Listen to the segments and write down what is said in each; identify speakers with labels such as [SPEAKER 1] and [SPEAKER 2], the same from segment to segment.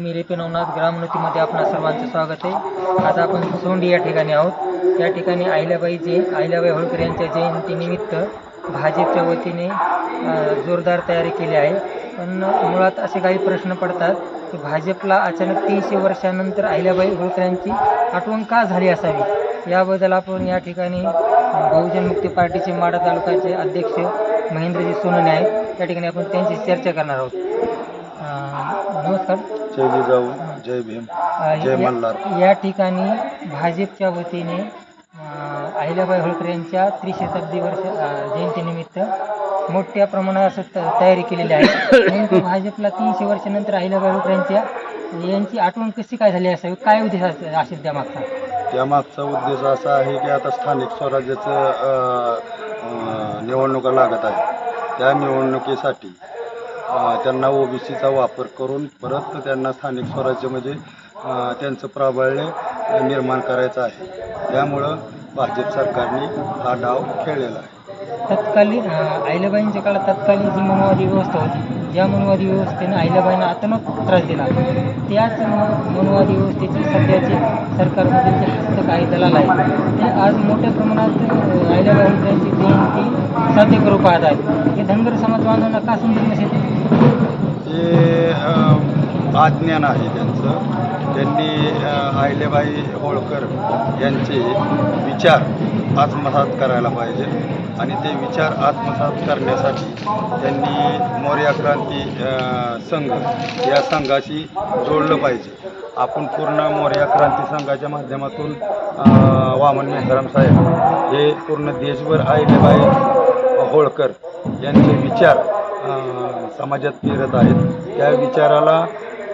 [SPEAKER 1] मी रेपे नवनाथ ग्रामोन्नतीमध्ये आपणा सर्वांचं स्वागत आहे. आज आपण सोंडी या ठिकाणी आहोत. या ठिकाणी अहिल्याबाई जे अहिल्याबाई होळकर यांच्या जयंतीनिमित्त भाजपच्या वतीने जोरदार तयारी केली आहे. पण मुळात असे काही प्रश्न पडतात की भाजपला अचानक तीनशे वर्षानंतर अहिल्याबाई होळकर यांची आठवण का झाली असावी? याबद्दल आपण या ठिकाणी बहुजन मुक्ती पार्टीचे माडा तालुक्याचे अध्यक्ष महेंद्रजी सोनने आहेत. त्या ठिकाणी आपण त्यांची चर्चा करणार आहोत. नमस्कार.
[SPEAKER 2] जय जिजाऊ जय भीम जय मल्हार.
[SPEAKER 1] या ठिकाणी भाजपच्या वतीने अहिल्याबाई होळकर यांच्या त्रिशताब्दी वर्ष जयंतीनिमित्त मोठ्या प्रमाणात असं त- तयारी केलेली आहे. नेमकं भाजपला तीनशे वर्षानंतर अहिल्याबाई होळकर यांच्या यांची आठवण कशी काय झाली असावी? काय उद्देश असे- असेल त्या मागचा
[SPEAKER 2] त्यामागचा उद्देश असा आहे की आता स्थानिक स्वराज्याचं अ, अ, निवडणुका लागत आहे त्या निवडणुकीसाठी त्यांना ओबीसीचा वापर करून परत त्यांना स्थानिक स्वराज्य म्हणजे त्यांचं प्राबल्य निर्माण करायचं आहे. त्यामुळं भाजप सरकारने हा डाव खेळलेला आहे.
[SPEAKER 1] तत्कालीन अ, अहिल्याबाईंच्या काळात तत्कालीन जी मनवादी व्यवस्था होती ज्या मनवादी व्यवस्थेने अहिल्याबाईंना अचानक त्रास दिला. त्याच मनवादी व्यवस्थेची सध्याचे सरकारमधील म्हणजे जे हस्तक आहे दलाल आहे ते आज मोठ्या प्रमाणात अ, जयंती साध्य करू पाहत आहेत हे धनगर समाज बांधवांना का समजत नसेल?
[SPEAKER 2] अज्ञान आहे त्यांचं. त्यांनी आहिलेबाई होळकर यांचे विचार आत्मसात करायला पाहिजे आणि ते विचार आत्मसात करण्यासाठी त्यांनी मौर्य क्रांती संघ या संघाशी जोडलं पाहिजे. आपण पूर्ण मौर्य क्रांती संघाच्या माध्यमातून वामन मेहराम साहेब हे पूर्ण देशभर आहिलेबाई होळकर यांचे विचार समाजात फिरत आहेत. त्या विचाराला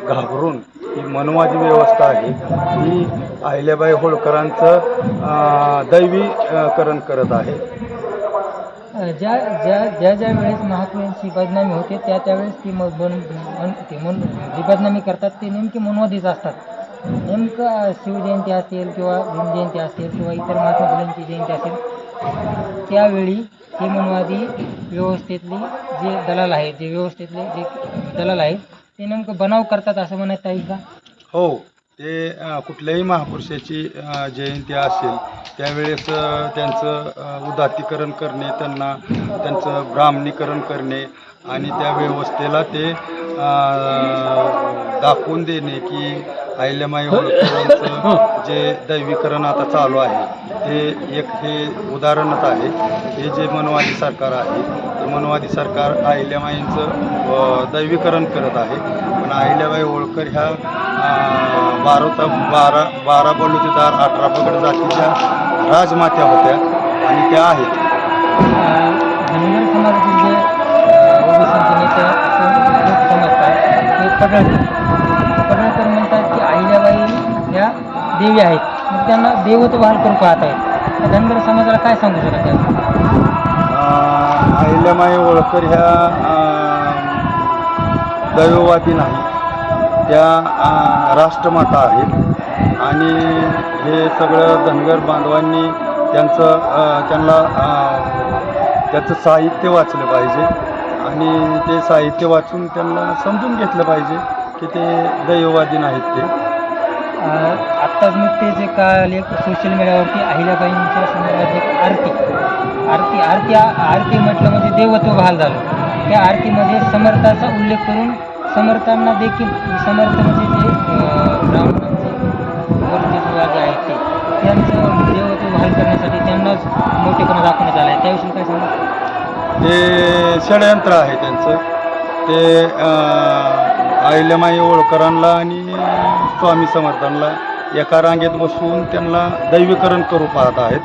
[SPEAKER 2] घाबरून ही मनवादी व्यवस्था आहे. ही अहिल्याबाई होळकरांचं दैवीकरण करत आहे.
[SPEAKER 1] ज्या ज्या ज्या ज्या वेळेस महात्म्यांची बदनामी होते त्या त्यावेळेस ती म मन ते मन जी बदनामी करतात ते नेमके मनवादीच असतात. नेमकं शिवजयंती असेल किंवा भीमजयंती असेल किंवा इतर महात्मा फुलेंची जयंती असेल त्यावेळी ही मनवादी व्यवस्थेतली जे दलाल आहेत जे व्यवस्थेतले जे दलाल आहेत ते नेमकं बनाव करतात असं म्हणत आहे का?
[SPEAKER 2] हो ते अ, कुठल्याही महापुरुषाची अ, जयंती असेल त्यावेळेस अ, त्यांचं अ, उदात्तीकरण करणे त्यांना त्यांचं ब्राह्मणीकरण करणे आणि त्या व्यवस्थेला ते अ, दाखवून देणे की अहिल्यामाई होळकरांचं जे दैवीकरण आता चालू आहे ते एक हे उदाहरणच आहे. हे जे मनवादी सरकार आहे ते मनवादी सरकार अहिल्यामाईंचं दैवीकरण करत आहे. पण अहिल्याबाई होळकर ह्या अ, बारा बारा बारा बलुतेदार अठरा पगड जातीच्या राजमात्या होत्या आणि त्या आहेत.
[SPEAKER 1] समाजातील जे ओबीसीचे नेते असं लोक समजतात ते पगड देवी आहेत. मग त्यांना देवत्व वाहन करून पाहत आहेत. धनगर समाजाला काय सांगू शकत
[SPEAKER 2] अहिल्यामाई होळकर ह्या दैववादी नाही. त्या राष्ट्रमाता आहेत. आणि हे सगळं धनगर बांधवांनी त्यांचं त्यांना त्याचं साहित्य वाचलं पाहिजे. आणि ते साहित्य वाचून त्यांना समजून घेतलं पाहिजे की ते दैववादी नाहीत ते.
[SPEAKER 1] आत्ताच नुकतेच काल एक सोशल मीडियावरती अहिल्याबाईंच्या संदर्भात एक आरती आरती आरती आरती म्हटलं म्हणजे देवत्व बहाल झालं. त्या आरतीमध्ये समर्थाचा उल्लेख करून समर्थांना देखील समर्थ म्हणजे जे ब्राह्मणांचे वर्चस्व आहेत ते त्यांचं देवत्व बहाल करण्यासाठी त्यांनाच मोठेपणा दाखवण्यात आला आहे त्याविषयी काय सांगा
[SPEAKER 2] ते षडयंत्र आहे त्यांचं. ते अहिल्यामाई होळकरांना आणि स्वामी समर्थांना एका रांगेत बसून त्यांना दैवीकरण करू पाहत आहेत.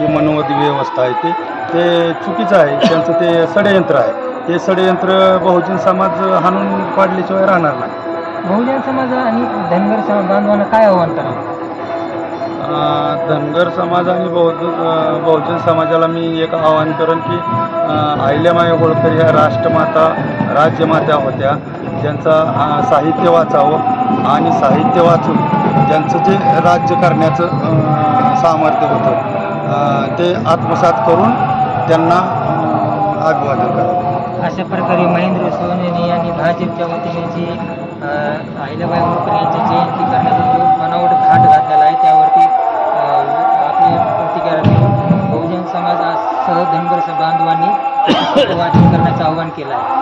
[SPEAKER 2] ही मनोवादी व्यवस्था आहे ते. ते चुकीचं आहे. त्यांचं ते षडयंत्र आहे. ते षडयंत्र बहुजन समाज हाणून पाडल्याशिवाय राहणार नाही.
[SPEAKER 1] बहुजन समाज आणि धनगर समाज बांधवांना काय आव्हान करावं?
[SPEAKER 2] धनगर समाज आणि बहुजन बहुजन समाजाला मी एक आवाहन करेन की अं, अहिल्यामाई होळकर ह्या राष्ट्रमाता राज्यमात्या होत्या. ज्यांचा साहित्य वाचावं आणि साहित्य वाचून ज्यांचं जे राज्य करण्याचं सामर्थ्य होतं ते आत्मसात करून त्यांना अभिवादन करावं
[SPEAKER 1] अशा प्रकारे महेंद्र सोनेने यांनी भाजपच्या वतीने जी अहिल्याबाई होळकर यांची जयंती करण्यात देऊन करण्याचं आवाहन केलं आहे.